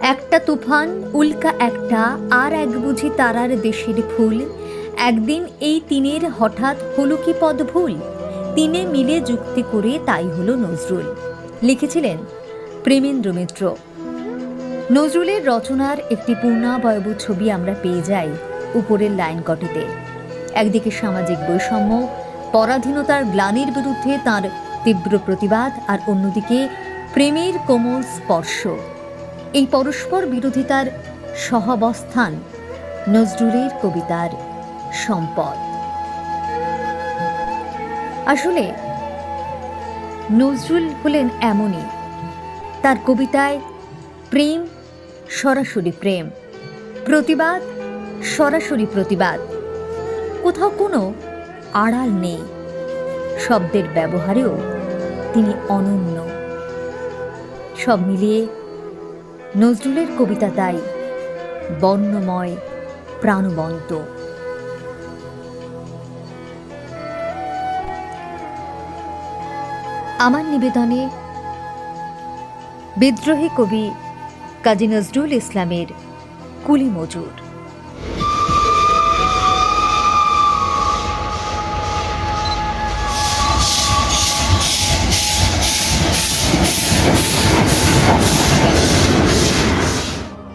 একটা তুফান, উল্কা একটা, আর এক বুঝি তারার দেশের ফুল। একদিন এই তিনের হঠাৎ হলো কি পদ ভুল? তিনে মিলে যুক্তি করে তাই হলো নজরুল। লিখেছিলেন প্রেমেন্দ্র মিত্র। নজরুলের রচনার একটি পূর্ণাবয়ব ছবি আমরা পেয়ে যাই উপরের লাইন কটিতে। একদিকে সামাজিক বৈষম্য, পরাধীনতার গ্লানির বিরুদ্ধে তার তীব্র প্রতিবাদ, আর অন্যদিকে প্রেমের কোমল স্পর্শ। এই পরস্পর বিরোধিতার সহাবস্থান নজরুলের কবিতার সম্পদ। আসলে, নজরুল হলেন এমনই। তার কবিতায় প্রেম সরাসরি প্রেম, প্রতিবাদ সরাসরি প্রতিবাদ। কোথাও কোনো আড়াল নেই। শব্দের ব্যবহারেও তিনি অনন্য। সব মিলিয়ে নজরুলের কবিতা তাই। বর্ণময় প্রাণবন্ত। আমার নিবেদনে বিদ্রোহী কবি কাজী নজরুল ইসলামের কুলি মজুর।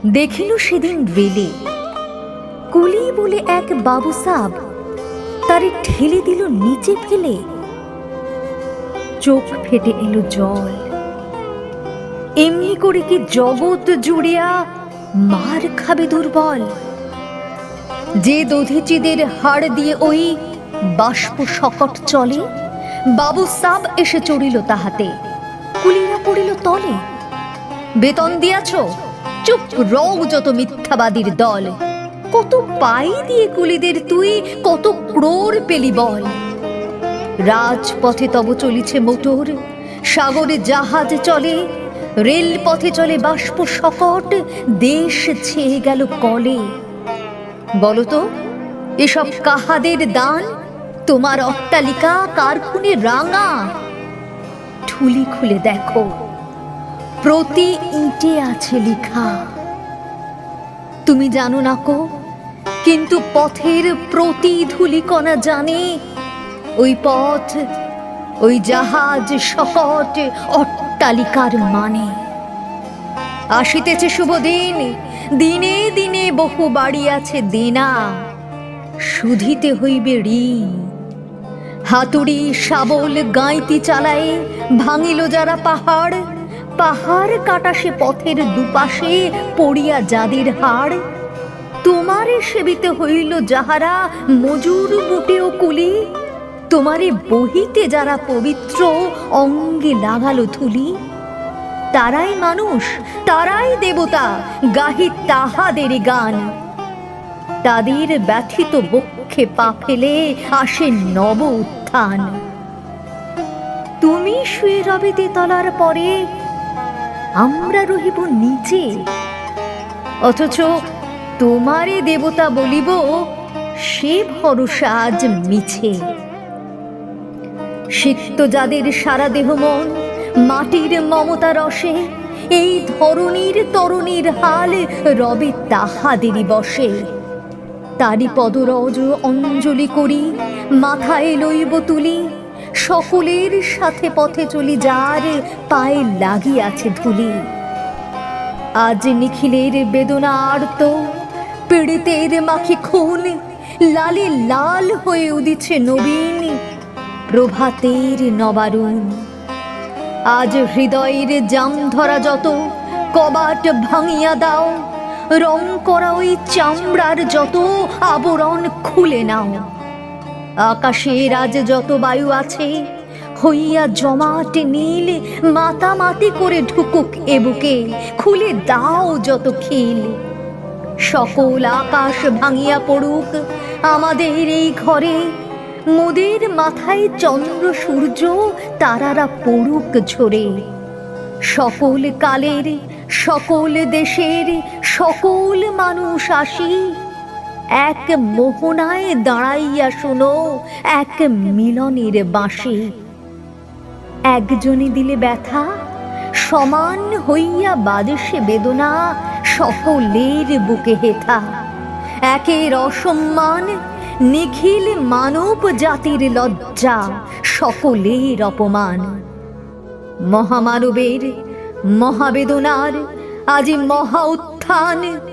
দেখিল সেদিন রেলে কুলি বলে এক বাবু সাব তারে ঠেলে দিল নিচে ফেলে। চোখ ফেটে এলো জল। এমনি করে কি জগৎ জুড়িয়া মার খাবে দুর্বল? যে দধিচিদের হাড় দিয়ে ওই বাষ্প সকট চলে, বাবু সাব এসে চড়িল তাহাতে। কুলিরা পড়িল তলে। বেতন দিয়াছ? চুপ রও যত মিথ্যাবাদীর দল। কত পাই দিয়ে কুলিদের তুই, কত ক্রোর পেলি বল। রাজপথে তব চলিছে মোটর, সাগরে জাহাজ চলে, রেলপথে চলে বাষ্প সকট, দেশ ছেয়ে গেল কলে। বলতো, এসব কাহাদের দান? তোমার অট্টালিকা কারখুনে রাঙা। ঠুলি খুলে দেখো। প্রতি ইটে আছে লেখা। তুমি জানো না কো, কিন্তু পথের প্রতি ধুলিকণা জানে, ওই পথ, ওই জাহাজ সকট অট্টালিকার মানে। আসিতেছে শুভ দিন, দিনে দিনে বহু বাড়ি আছে দেনা শুধিতে হইবে ঋণ। হাতুড়ি শাবল গাঁইতি চালায়, ভাঙিল যারা পাহাড় পাহাড় কাটা সে পথের দুপাশে পড়িয়া যাদের হাড়, তোমারে সেবিতে হইল যাহারা মজুর বুটে ও কুলি, তোমারে বহিতে যারা পবিত্র অঙ্গে লাগালো থুলি তারাই মানুষ, তারাই দেবতা, গাহি তাহাদের গান। তাদের ব্যথিত বক্ষে পা ফেলে আসে নব উত্থান। তুমি শুয়ে রবে তেতলার পরে আমরা রহিব নিচে অথচ তোমারে দেবতা বলিব, সে ভরসা আজ মিছে। সিক্ত যাদের সারা দেহ মন, মাটির মমতা রসে, এই ধরনীর তরুণীর হাল রবে তাহাদেরই বসে। তারি পদরজ অঞ্জলি করি, মাথায় লইব তুলি সকলের সাথে পথে চলি যার পায়ে লাগিয়াছে ধুলি। আজ নিখিলের বেদনা আর্ত পীড়িতের মাখি খুন, লালে লাল হয়ে উদিছে নবীন, প্রভাতের নবারুণ। আজ হৃদয়ের জাম ধরা যত, কবাট ভাঙিয়া দাও, রং করা ওই চামড়ার যত আবরণ খুলে নাও। আকাশের আজ যত বায়ু আছে, হইয়া জমাট নীল, মাতামাতি করে ঢুকুক এ বুকে, খুলে দাও যত খিল। সকল আকাশ ভাঙিয়া পড়ুক আমাদের এই ঘরে, মোদের মাথায় চন্দ্র, সূর্য, তারারা পড়ুক ঝরে। সকল কালের, সকল দেশের, সকল মানুষ আসি এক মোহনায় দাঁড়াইয়া শোনো, এক মিলনের বাঁশি। একজনে দিলে ব্যথা, সমান হইয়া বাদেশে বেদনা, সকলের বুকে হেথা। একের অসম্মান, নিখিল মানব জাতির লজ্জা, সকলের অপমান। মহামানবের মহাবেদনার আজ মহা উত্থান।